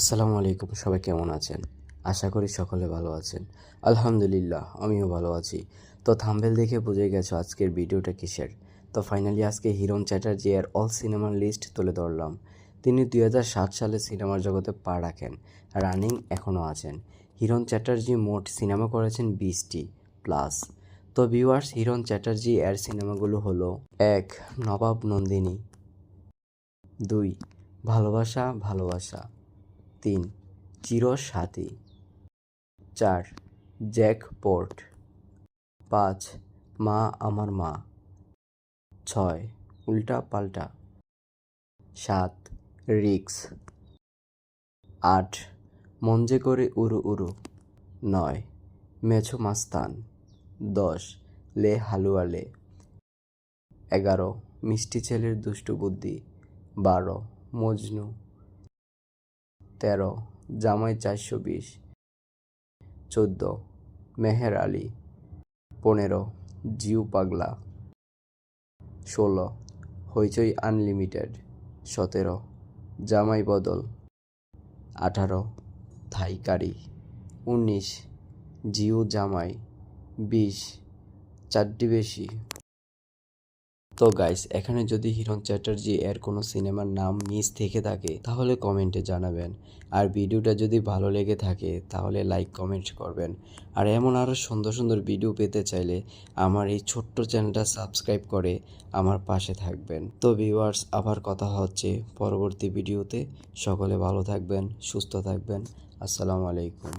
আসসালামু আলাইকুম, সবাই কেমন আছেন? আশা করি সকলে ভালো আছেন। আলহামদুলিল্লাহ, আমিও ভালো আছি। তো থাম্বেল দেখে বুঝে গেছো আজকের ভিডিওটা কিসের? তো ফাইনালি আজকে হিরণ চ্যাটার্জি এর অল সিনেমার লিস্ট তুলে ধরলাম। তিনি দুই হাজার সাত সালে সিনেমার জগতে পা রাখেন, রানিং এখনও আছেন। হিরণ চ্যাটার্জি মোট সিনেমা করেছেন বিশটি প্লাস। তো ভিউয়ার্স, হিরণ চ্যাটার্জি এর সিনেমাগুলো হলো এক, নবাব নন্দিনী। দুই, ভালোবাসা ভালোবাসা। তিন চিরসাথী চার জ্যাকপোর্ট পাঁচ, মা আমার মা। ছয়, উল্টা পাল্টা। সাত, রিক্স। আট, মঞ্জে করে উরু উরু নয়, মেছো মাস্তান। দশ, লে হালুয়া লে। এগারো, মিষ্টি ছেলের দুষ্টু বুদ্ধি। বারো, মজনু। তেরো, জামাই চারশো বিশ। চোদ্দ, মেহের আলী। পনেরো, জিউ পাগলা। ষোলো, হইচই আনলিমিটেড। সতেরো, জামাই বদল। আঠারো, থাইকারি। উনিশ, জিউ জামাই। বিশ চারটি বেশি। তো গাইস এখানে যদি হিরণ চ্যাটার্জি এর কোনো সিনেমার নাম মিস থেকে থাকে, তাহলে কমেন্টে জানাবেন। আর ভিডিওটা যদি ভালো লেগে থাকে, তাহলে লাইক কমেন্ট করবেন। আর এমন আরও সুন্দর সুন্দর ভিডিও পেতে চাইলে আমার এই ছোট্ট চ্যানেলটা সাবস্ক্রাইব করে আমার পাশে থাকবেন। তো ভিউয়ার্স আবার কথা হচ্ছে পরবর্তী ভিডিওতে সকলে ভালো থাকবেন, সুস্থ থাকবেন। আসসালামু আলাইকুম।